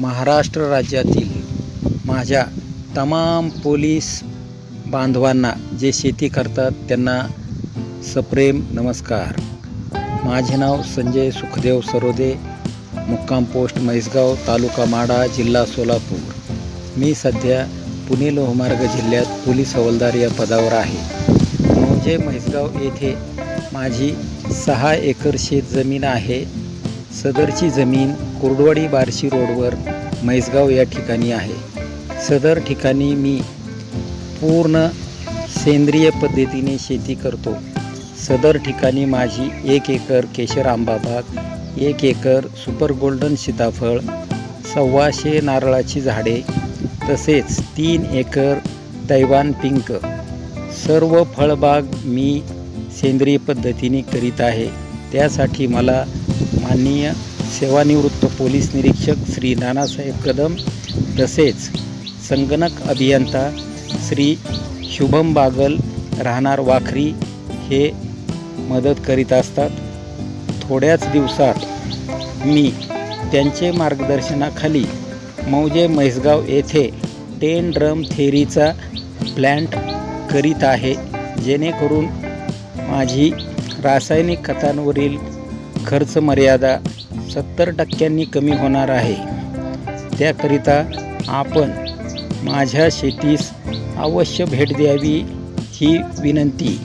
महाराष्ट्र राज्यातील माझ्या तमाम पोलीस बांधवांना जे शेती करतात त्यांना सप्रेम नमस्कार. माझे नाव संजय सुखदेव सरोदे मुक्काम पोस्ट म्हैसगाव तालुका माडा जिल्हा सोलापूर. मी सध्या पुणे लोहमार्ग जिल्ह्यात पोलीस हवालदार या पदावर आहे. म्हणजे म्हैसगाव येथे माझी सहा एकर शेत जमीन आहे. सदरची जमीन कुर्डवाडी बार्शी रोडवर म्हैसगाव या ठिकाणी आहे. सदर ठिकाणी मी पूर्ण सेंद्रिय पद्धतीने शेती करतो. सदर ठिकाणी माझी एक एकर केशर आंबा बाग एक एकर सुपर गोल्डन सीताफळ सव्वाशे नारळाची झाडे तसेच तीन एकर तैवान पिंक. सर्व फळबाग मी सेंद्रिय पद्धतीने करीत आहे. त्यासाठी मला माननीय सेवानिवृत्त पोलीस निरीक्षक श्री नानासाहेब कदम तसेच संगणक अभियंता श्री शुभम बागल राहणार वाखरी हे मदत करीत असतात. थोड्याच दिवसात मी त्यांचे मार्गदर्शनाखाली मौजे म्हैसगाव येथे टेन ड्रम थेरीचा प्लॅन्ट करीत आहे. जेणेकरून माझी रासायनिक खतांवरील खर्च मर्यादा सत्तर टक्क्यांनी कमी होणार आहे. त्याकरिता आपण माझ्या शेतीस अवश्य भेट द्यावी ही विनंती.